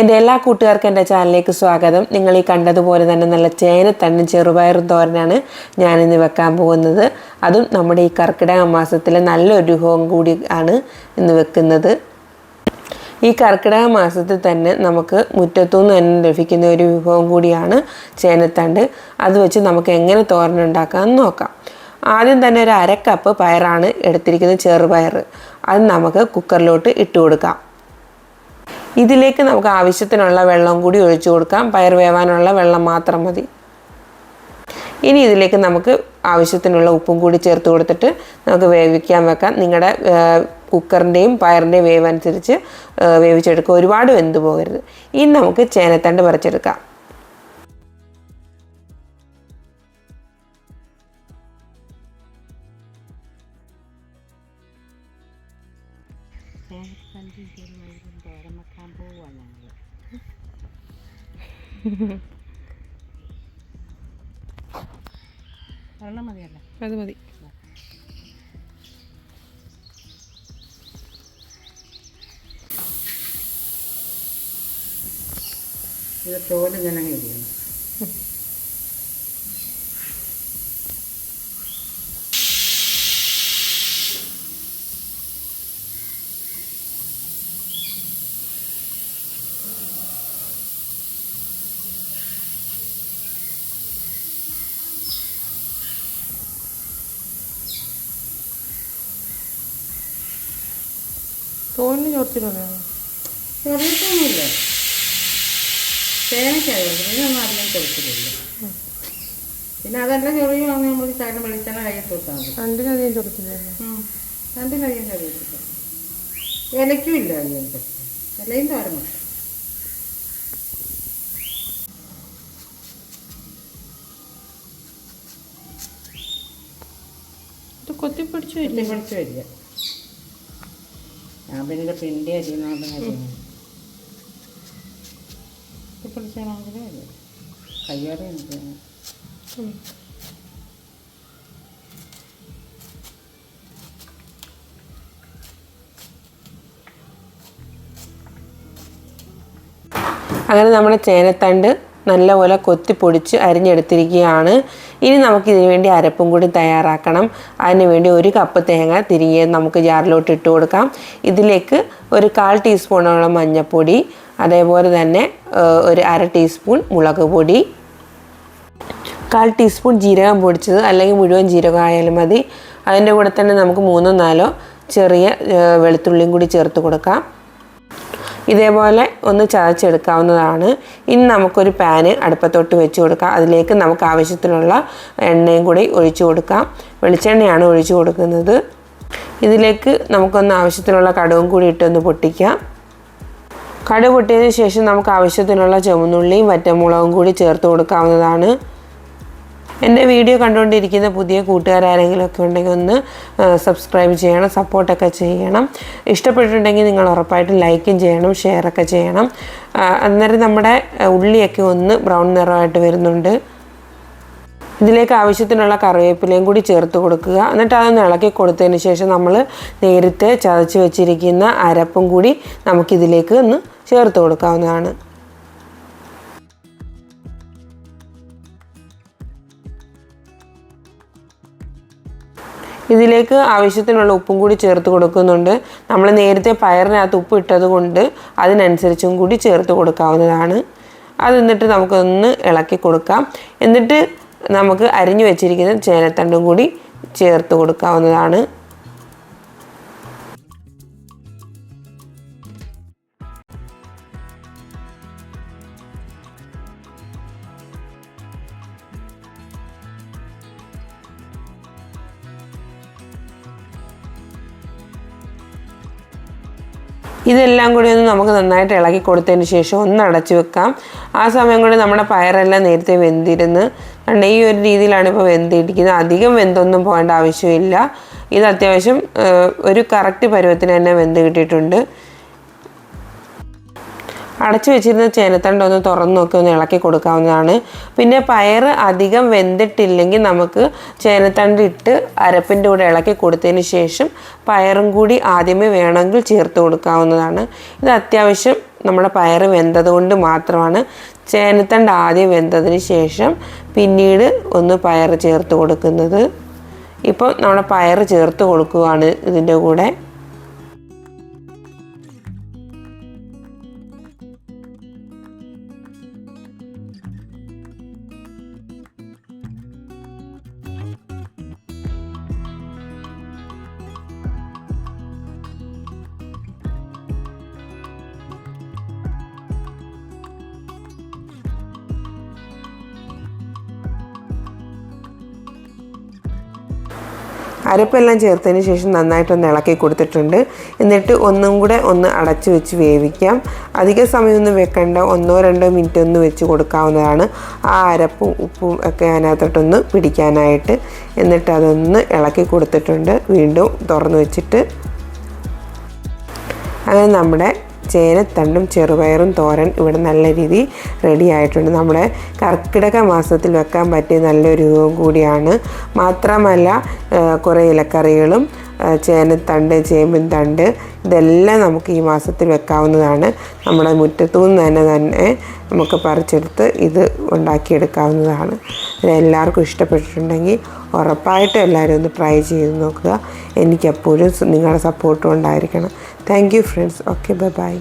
എന്റെ എല്ലാ കൂട്ടുകാർക്കും എന്റെ ചാനലിലേക്ക് സ്വാഗതം. നിങ്ങൾ ഈ കണ്ടതുപോലെ തന്നെ നല്ല ചേനത്തണ്ണും ചെറുപയറും തോരനാണ് ഞാനിന്ന് വെക്കാൻ പോകുന്നത്. അതും നമ്മുടെ ഈ കർക്കിടക മാസത്തിലെ നല്ലൊരു വിഭവം കൂടി ആണ് ഇന്ന് വെക്കുന്നത്. ഈ കർക്കിടക മാസത്തിൽ തന്നെ നമുക്ക് മുറ്റത്തുനിന്ന് തന്നെ ലഭിക്കുന്ന ഒരു വിഭവം കൂടിയാണ് ചേനത്തണ്ട്. അത് വെച്ച് നമുക്ക് എങ്ങനെ തോരനുണ്ടാക്കാമെന്ന് നോക്കാം. ആദ്യം തന്നെ ഒരു അര കപ്പ് പയറാണ് എടുത്തിരിക്കുന്നത് ചെറുപയർ അത് നമുക്ക് കുക്കറിലോട്ട് ഇട്ട് കൊടുക്കാം. ഇതിലേക്ക് നമുക്ക് ആവശ്യത്തിനുള്ള വെള്ളം കൂടി ഒഴിച്ചു കൊടുക്കാം. പയർ വേവാനുള്ള വെള്ളം മാത്രം മതി. ഇനി ഇതിലേക്ക് നമുക്ക് ആവശ്യത്തിനുള്ള ഉപ്പും കൂടി ചേർത്ത് കൊടുത്തിട്ട് നമുക്ക് വേവിക്കാൻ വെക്കാം. നിങ്ങളുടെ കുക്കറിന്റെയും പയറിന്റെയും വേവ് അനുസരിച്ച് വേവിച്ചെടുക്കുക. ഒരുപാട് വെന്ത് പോകരുത്. ഇനി നമുക്ക് ചേനത്തണ്ട് പറിച്ചെടുക്കാം. വെള്ളം മതിയല്ല അത് മതി. തോൽ ഇങ്ങനെ തോന്നിന് ചോർത്തിട്ടുണ്ടോ ചെറിയിട്ടൊന്നുമില്ല തേനയ്ക്കാണ് അധികം കൊടുത്തിട്ടില്ല. പിന്നെ അതെല്ലാം ചെറിയുവാണെങ്കിൽ നമ്മൾ ശകലം വെളിച്ചെണ്ണ കയ്യിൽ തൊട്ടാൽ മതി. രണ്ടിനധികം ചോർത്തില്ലല്ലോ ഉം. രണ്ടിനധികം കറിയിട്ടില്ല ഇലയ്ക്കും ഇല്ല അധികം ഇലയും ഇത് കൊത്തിപ്പിടിച്ചു വരില്ല? വെളിച്ച് വരിക. ഞാൻ പിന്നെ പിണ്ടി അരിയുന്നോണ്ട് അരിയുന്നു പിടിച്ചാണെങ്കിലേ കയ്യോടെ എനിക്ക് അങ്ങനെ നമ്മുടെ ചേനത്തണ്ട് നല്ലപോലെ കൊത്തി പൊടിച്ച് അരിഞ്ഞെടുത്തിരിക്കുകയാണ്. ഇനി നമുക്കിതിനു വേണ്ടി അരപ്പും കൂടി തയ്യാറാക്കണം. അതിനുവേണ്ടി ഒരു കപ്പ് തേങ്ങ തിരികെ നമുക്ക് ജാറിലോട്ട് ഇട്ട് കൊടുക്കാം. ഇതിലേക്ക് ഒരു കാൽ ടീസ്പൂണോളം മഞ്ഞൾപ്പൊടി അതേപോലെ തന്നെ ഒരു അര ടീസ്പൂൺ മുളക് പൊടി കാൽ ടീസ്പൂൺ ജീരകം പൊടിച്ചത് അല്ലെങ്കിൽ മുഴുവൻ ജീരകം ആയാലും മതി. അതിന്റെ കൂടെ തന്നെ നമുക്ക് മൂന്നോ നാലോ ചെറിയ വെളുത്തുള്ളിയും കൂടി ചേർത്ത് കൊടുക്കാം. ഇതേപോലെ ഒന്ന് ചതച്ചെടുക്കാവുന്നതാണ്. ഇനി നമുക്കൊരു പാന് അടുപ്പത്തൊട്ട് വെച്ച് കൊടുക്കാം. അതിലേക്ക് നമുക്ക് ആവശ്യത്തിനുള്ള എണ്ണയും കൂടി ഒഴിച്ചു കൊടുക്കാം. വെളിച്ചെണ്ണയാണ് ഒഴിച്ചു കൊടുക്കുന്നത്. ഇതിലേക്ക് നമുക്കൊന്ന് ആവശ്യത്തിനുള്ള കടവും കൂടി ഇട്ടൊന്ന് പൊട്ടിക്കാം. കടുക് പൊട്ടിയതിന് ശേഷം നമുക്ക് ആവശ്യത്തിനുള്ള ചുവന്നുള്ളിയും വറ്റമുളകും കൂടി ചേർത്ത് കൊടുക്കാവുന്നതാണ്. എന്റെ വീഡിയോ കണ്ടുകൊണ്ടിരിക്കുന്ന പുതിയ കൂട്ടുകാരാരെങ്കിലും ഒക്കെ ഉണ്ടെങ്കിൽ ഒന്ന് സബ്സ്ക്രൈബ് ചെയ്യണം സപ്പോർട്ടൊക്കെ ചെയ്യണം. ഇഷ്ടപ്പെട്ടിട്ടുണ്ടെങ്കിൽ നിങ്ങൾ ഉറപ്പായിട്ട് ലൈക്കും ചെയ്യണം ഷെയറൊക്കെ ചെയ്യണം. അന്നേരം നമ്മുടെ ഉള്ളിയൊക്കെ ഒന്ന് ബ്രൗൺ നിറമായിട്ട് വരുന്നുണ്ട്. ഇതിലേക്ക് ആവശ്യത്തിനുള്ള കറിവേപ്പിലയും കൂടി ചേർത്ത് കൊടുക്കുക. എന്നിട്ട് അതൊന്ന് ഇളക്കി കൊടുത്തതിന് ശേഷം നമ്മൾ നേരത്തെ ചതച്ച് വെച്ചിരിക്കുന്ന അരപ്പും കൂടി നമുക്കിതിലേക്ക് ഒന്ന് ചേർത്ത് കൊടുക്കാവുന്നതാണ്. ഇതിലേക്ക് ആവശ്യത്തിനുള്ള ഉപ്പും കൂടി ചേർത്ത് കൊടുക്കുന്നുണ്ട്. നമ്മൾ നേരത്തെ പയറിനകത്ത് ഉപ്പ് ഇട്ടത് കൊണ്ട് അതിനനുസരിച്ചും കൂടി ചേർത്ത് കൊടുക്കാവുന്നതാണ്. അത് എന്നിട്ട് നമുക്കൊന്ന് ഇളക്കി കൊടുക്കാം. എന്നിട്ട് നമുക്ക് അരിഞ്ഞു വെച്ചിരിക്കുന്ന ചേനത്തണ്ടും കൂടി ചേർത്ത് കൊടുക്കാവുന്നതാണ്. ഇതെല്ലാം കൂടി ഒന്ന് നമുക്ക് നന്നായിട്ട് ഇളക്കി കൊടുത്തതിന് ശേഷം ഒന്ന് അടച്ചു വെക്കാം. ആ സമയം കൊണ്ട് നമ്മുടെ പയറെല്ലാം നേരത്തെ വെന്തിരുന്ന്. കണ്ട ഈ ഒരു രീതിയിലാണ് ഇപ്പോൾ വെന്തിരിക്കുന്നത്. അധികം വെന്തൊന്നും പോകേണ്ട ആവശ്യമില്ല. ഇത് അത്യാവശ്യം ഒരു കറക്റ്റ് പരുവത്തിന് തന്നെ വെന്ത് കിട്ടിയിട്ടുണ്ട്. അടച്ചു വെച്ചിരുന്ന ചേനത്തണ്ട ഒന്ന് തുറന്ന് നോക്കി ഒന്ന് ഇളക്കി കൊടുക്കാവുന്നതാണ്. പിന്നെ പയർ അധികം വെന്തിട്ടില്ലെങ്കിൽ നമുക്ക് ചേനത്തണ്ട് ഇട്ട് അരപ്പിന്റെ കൂടെ ഇളക്കി കൊടുത്തതിന് ശേഷം പയറും കൂടി ആദ്യമേ വേണമെങ്കിൽ ചേർത്ത് കൊടുക്കാവുന്നതാണ്. ഇത് അത്യാവശ്യം നമ്മുടെ പയർ വെന്തത് കൊണ്ട് മാത്രമാണ്. ചേനത്തണ്ട് ആദ്യം വെന്തതിന് ശേഷം പിന്നീട് ഒന്ന് പയർ ചേർത്ത് കൊടുക്കുന്നത്. ഇപ്പോൾ നമ്മുടെ പയർ ചേർത്ത് കൊടുക്കുകയാണ് ഇതിന്റെ കൂടെ. അരപ്പെല്ലാം ചേർത്തതിന് ശേഷം നന്നായിട്ടൊന്ന് ഇളക്കി കൊടുത്തിട്ടുണ്ട്. എന്നിട്ട് ഒന്നും കൂടെ ഒന്ന് അടച്ചു വെച്ച് വേവിക്കാം. അധിക സമയമൊന്നും വെക്കേണ്ട. ഒന്നോ രണ്ടോ മിനിറ്റ് ഒന്ന് വെച്ച് കൊടുക്കാവുന്നതാണ്. ആ അരപ്പും ഉപ്പും ഒക്കെ അതിനകത്തോട്ടൊന്ന് പിടിക്കാനായിട്ട്. എന്നിട്ട് അതൊന്ന് ഇളക്കി കൊടുത്തിട്ടുണ്ട്. വീണ്ടും തുറന്നു വെച്ചിട്ട്. അങ്ങനെ നമ്മുടെ ചേനത്തണ്ടും ചെറുപയറും തോരൻ ഇവിടെ നല്ല രീതി റെഡി ആയിട്ടുണ്ട്. നമ്മുടെ കർക്കിടക മാസത്തിൽ വെക്കാൻ പറ്റിയ നല്ലൊരു രൂപം കൂടിയാണ്. മാത്രമല്ല കുറേ ഇലക്കറികളും ചേനത്തണ്ട് ചേമ്പിൻ തണ്ട് ഇതെല്ലാം നമുക്ക് ഈ മാസത്തിൽ വെക്കാവുന്നതാണ്. നമ്മുടെ മുറ്റത്തു നിന്ന് തന്നെ തന്നെ നമുക്ക് പറിച്ചെടുത്ത് ഇത് ഉണ്ടാക്കിയെടുക്കാവുന്നതാണ്. എല്ലാവർക്കും ഇഷ്ടപ്പെട്ടിട്ടുണ്ടെങ്കിൽ ഉറപ്പായിട്ടും എല്ലാവരും ഒന്ന് ട്രൈ ചെയ്ത് നോക്കുക. എനിക്കെപ്പോഴും നിങ്ങളുടെ സപ്പോർട്ടും ഉണ്ടായിരിക്കണം. Thank you friends okay bye bye